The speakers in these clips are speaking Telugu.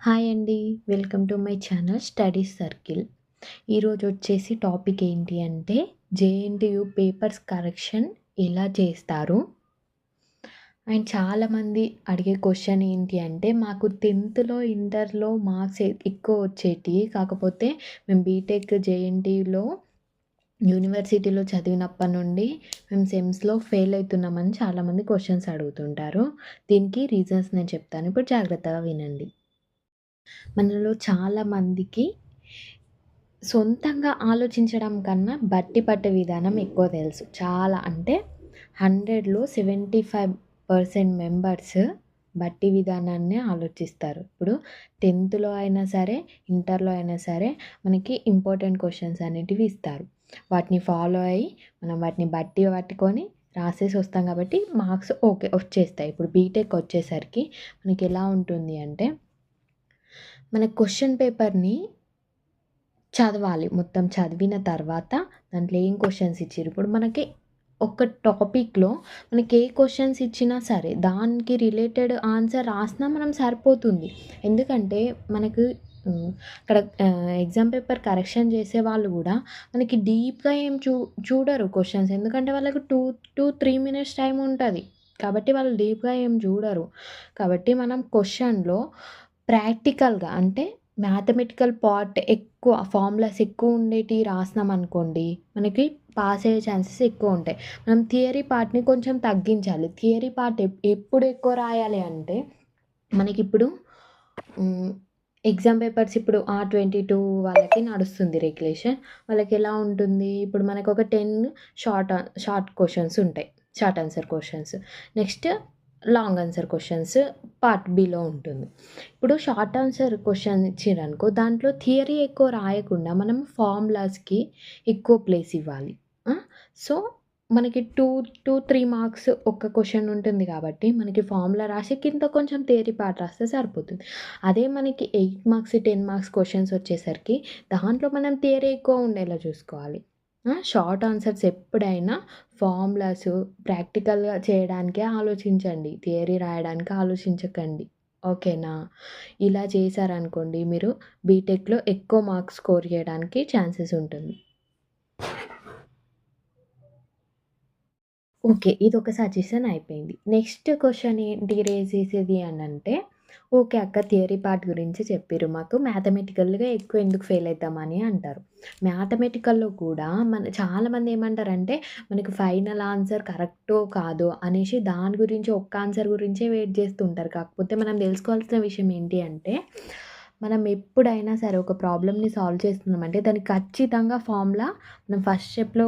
హాయ్ అండి. Welcome to my channel study circle. ఈరోజు వచ్చేసి టాపిక్ ఏంటి అంటే జేఎన్టీయూ పేపర్స్ కరెక్షన్ ఎలా చేస్తారు? అండ్ చాలామంది అడిగే క్వశ్చన్ ఏంటి అంటే మాకు టెన్త్లో ఇంటర్లో మార్క్స్ ఎక్కువ వచ్చేటి. కాకపోతే మేము బీటెక్ జేఎన్టీయూలో యూనివర్సిటీలో చదివినప్పటి నుండి మేము సెమ్స్లో ఫెయిల్ అవుతున్నామని చాలామంది క్వశ్చన్స్ అడుగుతుంటారు. దీనికి రీజన్స్ నేను చెప్తాను. ఇప్పుడు జాగ్రత్తగా వినండి. మనలో చాలామందికి సొంతంగా ఆలోచించడం కన్నా బట్టి పట్టే విధానం ఎక్కువ తెలుసు. చాలా అంటే హండ్రెడ్లో సెవెంటీ ఫైవ్ పర్సెంట్ మెంబర్స్ బట్టి విధానాన్ని ఆలోచిస్తారు. ఇప్పుడు టెన్త్లో అయినా సరే ఇంటర్లో అయినా సరే మనకి ఇంపార్టెంట్ క్వశ్చన్స్ అనేటివి ఇస్తారు. వాటిని ఫాలో అయ్యి మనం వాటిని బట్టి పట్టుకొని రాసేసి వస్తాం కాబట్టి మార్క్స్ ఓకే వచ్చేస్తాయి. ఇప్పుడు బీటెక్ వచ్చేసరికి మనకి ఎలా ఉంటుంది అంటే మన క్వశ్చన్ పేపర్ని చదవాలి. మొత్తం చదివిన తర్వాత దాంట్లో ఏం క్వశ్చన్స్ ఇచ్చారు ఇప్పుడు మనకి ఒక టాపిక్లో మనకి ఏ క్వశ్చన్స్ ఇచ్చినా సరే దానికి రిలేటెడ్ ఆన్సర్ రాసినా మనం సరిపోతుంది. ఎందుకంటే మనకు అక్కడ ఎగ్జామ్ పేపర్ కరెక్షన్ చేసే వాళ్ళు కూడా మనకి డీప్గా ఏం చూ చూడరు క్వశ్చన్స్ ఎందుకంటే వాళ్ళకి two two three minutes time ఉంటుంది. కాబట్టి వాళ్ళు డీప్గా ఏం చూడరు. కాబట్టి మనం క్వశ్చన్లో ప్రాక్టికల్గా అంటే మ్యాథమెటికల్ పార్ట్ ఎక్కువ ఫార్ములాస్ ఎక్కువ ఉండేటివి రాసినాం అనుకోండి మనకి పాస్ అయ్యే ఛాన్సెస్ ఎక్కువ ఉంటాయి. మనం థియరీ పార్ట్ని కొంచెం తగ్గించాలి. థియరీ పార్ట్ ఎప్పుడు ఎక్కువ రాయాలి అంటే మనకి ఇప్పుడు ఎగ్జామ్ పేపర్స్ ఇప్పుడు ఆ ట్వంటీ టూ వాళ్ళకి నడుస్తుంది రెగ్యులేషన్. వాళ్ళకి ఎలా ఉంటుంది? ఇప్పుడు మనకు ఒక టెన్ షార్ట్ షార్ట్ క్వశ్చన్స్ ఉంటాయి short answer questions. Next long answer questions part below ఉంటుంది. ఇప్పుడు షార్ట్ ఆన్సర్ క్వశ్చన్ ఇచ్చిరనుకో దాంట్లో థియరీ ఎక్కువ రాయకుండా మనం ఫార్ములాస్కి ఎక్కువ ప్లేస్ ఇవ్వాలి. సో మనకి టూ టూ త్రీ మార్క్స్ ఒక్క క్వశ్చన్ ఉంటుంది కాబట్టి మనకి ఫార్ములా రాసి కింద కొంచెం థియరీ పార్ట్ రాస్తే సరిపోతుంది. అదే మనకి eight marks ten marks questions వచ్చేసరికి దాంట్లో మనం థియరీ ఎక్కువ ఉండేలా చూసుకోవాలి. షార్ట్ ఆన్సర్స్ ఎప్పుడైనా ఫార్ములాస్ ప్రాక్టికల్గా చేయడానికే ఆలోచించండి. థియరీ రాయడానికి ఆలోచించకండి. ఓకేనా? ఇలా చేశారనుకోండి మీరు బీటెక్లో ఎక్కువ మార్క్స్ స్కోర్ చేయడానికి ఛాన్సెస్ ఉంటుంది. ఓకే ఇది ఒక సజెషన్ అయిపోయింది. నెక్స్ట్ క్వశ్చన్ ఏంటి రేజ్ చేసేది అని అంటే ఓకే అక్క థియరీ పార్ట్ గురించి చెప్పారు మాకు. మ్యాథమెటికల్గా ఎక్కువ ఎందుకు ఫెయిల్ అవుతామని అంటారు. మ్యాథమెటికల్లో కూడా మన చాలామంది ఏమంటారంటే మనకి ఫైనల్ ఆన్సర్ కరెక్టో కాదో అనేసి దాని గురించి ఒక్క ఆన్సర్ గురించే వెయిట్ చేస్తుంటారు. కాకపోతే మనం తెలుసుకోవాల్సిన విషయం ఏంటి అంటే మనం ఎప్పుడైనా సరే ఒక ప్రాబ్లమ్ని సాల్వ్ చేస్తున్నామంటే దానికి ఖచ్చితంగా ఫార్ములా మనం ఫస్ట్ స్టెప్లో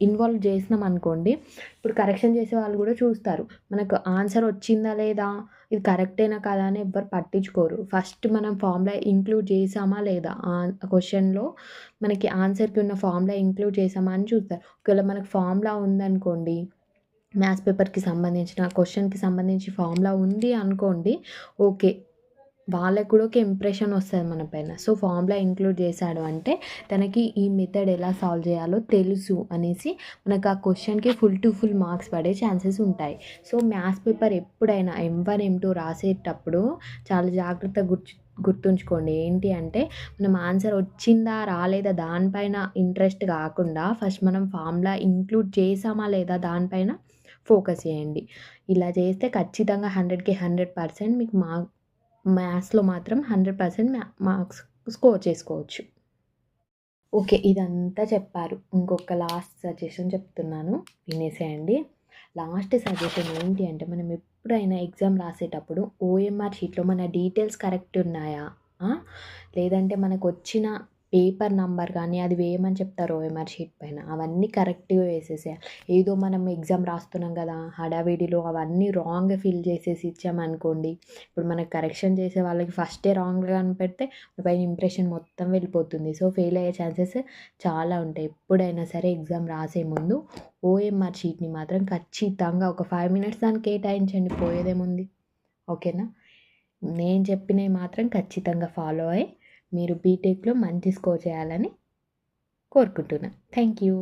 ఇన్వాల్వ్ చేసినాం అనుకోండి ఇప్పుడు కరెక్షన్ చేసే వాళ్ళు కూడా చూస్తారు. మనకు ఆన్సర్ వచ్చిందా లేదా? ఇది కరెక్టేనా కదా అని ఎవ్వరు పట్టించుకోరు. ఫస్ట్ మనం ఫార్ములా ఇంక్లూడ్ చేసామా లేదా? క్వశ్చన్లో మనకి ఆన్సర్కి ఉన్న ఫార్ములా ఇంక్లూడ్ చేసామా అని చూస్తారు. ఒకవేళ మనకు ఫార్ములా ఉందనుకోండి మ్యాథ్స్ పేపర్కి సంబంధించిన క్వశ్చన్కి సంబంధించి ఫార్ములా ఉంది అనుకోండి ఓకే వాళ్ళకి కూడా ఒక ఇంప్రెషన్ వస్తుంది మన పైన. సో ఫార్ములా ఇంక్లూడ్ చేశాడు అంటే తనకి ఈ మెథడ్ ఎలా సాల్వ్ చేయాలో తెలుసు అనేసి మనకు ఆ క్వశ్చన్కి ఫుల్ టు ఫుల్ మార్క్స్ పడే ఛాన్సెస్ ఉంటాయి. సో మ్యాథ్స్ పేపర్ ఎప్పుడైనా ఎం వన్ ఎం టూ రాసేటప్పుడు చాలా జాగ్రత్తగా గుర్తు గుర్తుంచుకోండి. ఏంటి అంటే మనం ఆన్సర్ వచ్చిందా రాలేదా దానిపైన ఇంట్రెస్ట్ కాకుండా ఫస్ట్ మనం ఫామ్లా ఇంక్లూడ్ చేసామా లేదా దానిపైన ఫోకస్ చేయండి. ఇలా చేస్తే ఖచ్చితంగా హండ్రెడ్కి హండ్రెడ్ పర్సెంట్ మీకు మార్క్ మ్యాథ్స్లో మాత్రం హండ్రెడ్ పర్సెంట్ మార్క్స్ స్కోర్ చేసుకోవచ్చు. ఓకే ఇదంతా చెప్పారు. ఇంకొక లాస్ట్ సజెషన్ చెప్తున్నాను. వినేసేయండి. లాస్ట్ సజెషన్ ఏంటి అంటే మనం ఎప్పుడైనా ఎగ్జామ్ రాసేటప్పుడు ఓఎంఆర్ షీట్లో మన డీటెయిల్స్ కరెక్ట్ ఉన్నాయా? లేదంటే మనకు వచ్చిన పేపర్ నంబర్ కానీ అది వేయమని చెప్తారు ఓఎంఆర్ షీట్ పైన. అవన్నీ కరెక్ట్గా వేసేసేయాలి ఏదో మనం ఎగ్జామ్ రాస్తున్నాం కదా హడావిడిలో అవన్నీ రాంగ్ ఫిల్ చేసేసి ఇచ్చామనుకోండి ఇప్పుడు మనకు కరెక్షన్ చేసే వాళ్ళకి ఫస్టే రాంగ్గా కనిపెడితే పైన ఇంప్రెషన్ మొత్తం వెళ్ళిపోతుంది. సో ఫెయిల్ అయ్యే ఛాన్సెస్ చాలా ఉంటాయి. ఎప్పుడైనా సరే ఎగ్జామ్ రాసే ముందు ఓఎంఆర్ షీట్ని మాత్రం ఖచ్చితంగా ఒక ఫైవ్ మినిట్స్ దానికి కేటాయించండి పోయేదేముంది ఓకేనా? నేను చెప్పినవి మాత్రం ఖచ్చితంగా ఫాలో అయ్యి మీరు బీటెక్లో మంచి స్కోర్ చేయాలని కోరుకుంటున్నాను థ్యాంక్ యూ